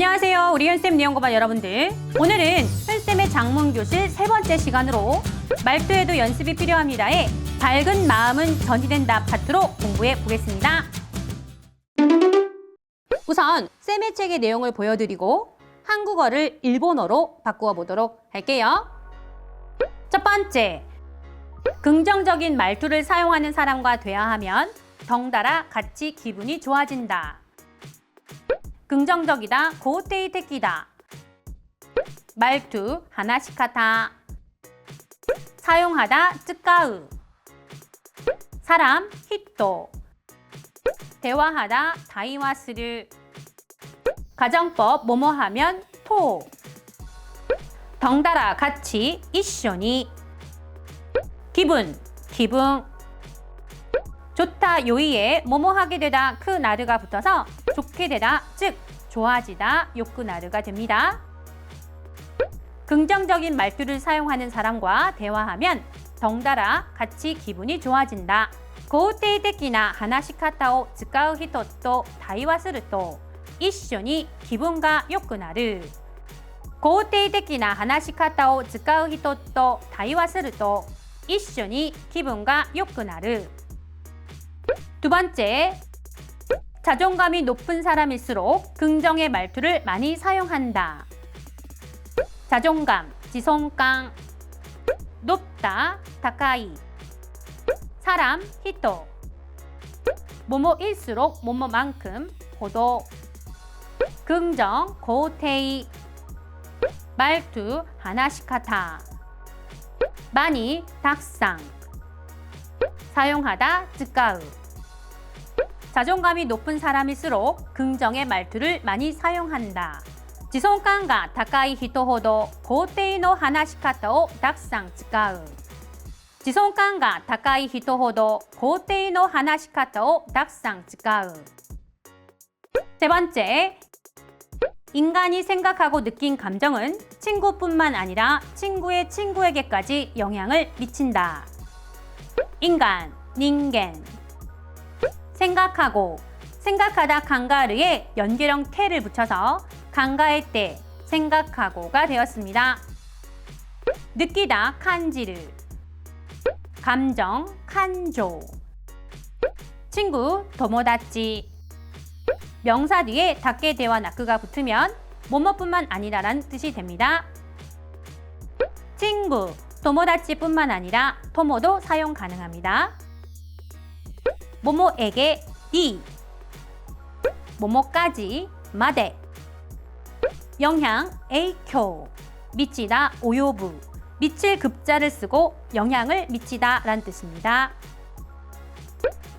안녕하세요. 우리 현쌤 내용고반 여러분들. 오늘은 현쌤의 장문교실 세 번째 시간으로 말투에도 연습이 필요합니다의 밝은 마음은 전이된다 파트로 공부해 보겠습니다. 우선 쌤의 책의 내용을 보여드리고 한국어를 일본어로 바꾸어 보도록 할게요. 첫 번째, 긍정적인 말투를 사용하는 사람과 돼야 하면 덩달아 같이 기분이 좋아진다. 긍정적이다, 고테이 테키다. 말투 하다. 사용하다, 쯔까으. 사람, 히토. 대화하다, 다이와스를. 가정법, 뭐뭐 하면, 토. 덩달아 같이, 이쇼니. 기분, 기분. 좋다 요이에 뭐뭐 하게 되다 크 나르가 붙어서 좋게 되다 즉 좋아지다 요크 나르가 됩니다. 긍정적인 말투를 사용하는 사람과 대화하면 덩달아 같이 기분이 좋아진다. 고우테이 테키나 하나씩 하타오 즈카우 히토 또 다이와 스르 또 이쇼니 기분가 요크 나르. 고우테이 테키나 하나씩 하타오 즈카우 히토 또 다이와 스르 또 이쇼니 기분가 요크 나르. 두 번째, 자존감이 높은 사람일수록 긍정의 말투를 많이 사용한다. 자존감, 지성강, 높다, 다카이, 사람, 히토, 뭐뭐일수록 뭐뭐만큼, 고도, 긍정, 고테이, 말투, 하다, 많이, 닭상, 사용하다, 쯔까우, 자존감이 높은 사람일수록 긍정의 말투를 많이 사용한다. 지성감가 다카이 히토ほど肯定の話し方をたくさん使う。自尊感が高い人ほど肯定の話し方をたくさん使う。 세 번째, 인간이 생각하고 느낀 감정은 친구뿐만 아니라 친구의 친구에게까지 영향을 미친다. 인간, 닌겐. 생각하고 생각하다 강가르에 연결형 태를 붙여서 강가의 때 생각하고가 되었습니다. 느끼다 칸지르 감정 칸조 친구 도모다치 명사 뒤에 닫게 대와 나크가 붙으면 뭐뭐뿐만 아니라라는 뜻이 됩니다. 친구 도모다치뿐만 아니라 토모도 사용 가능합니다. 모모에게 디 모모까지 마데 영향 에이쿄 미치다 오요부 미칠 급자를 쓰고 영향을 미치다 라는 뜻입니다.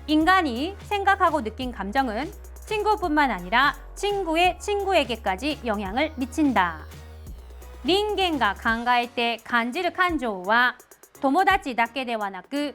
인간이 생각하고 느낀 감정은 친구뿐만 아니라 친구의 친구에게까지 영향을 미친다. 닌겐가 강가할 때 간지르 칸조와 도모다치 나크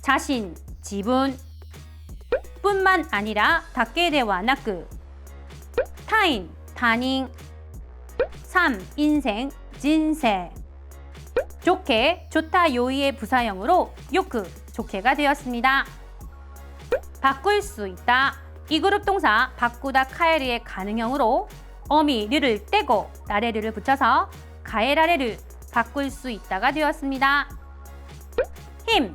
자신, 지분 뿐만 아니라 닦게 대와 나크 타인, 타닝 삶, 인생, 진세 좋게, 좋다 요이의 부사형으로 요크, 좋게가 되었습니다. 바꿀 수 있다. 이 그룹 동사 바꾸다 카에르의 가능형으로 어미 르를 떼고 라레르를 붙여서 가에라레를 바꿀 수 있다가 되었습니다. 힘,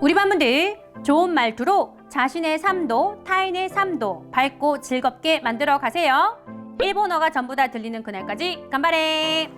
우리 반분들 좋은 말투로 자신의 삶도 타인의 삶도 밝고 즐겁게 만들어 가세요. 일본어가 전부 다 들리는 그날까지 간바레!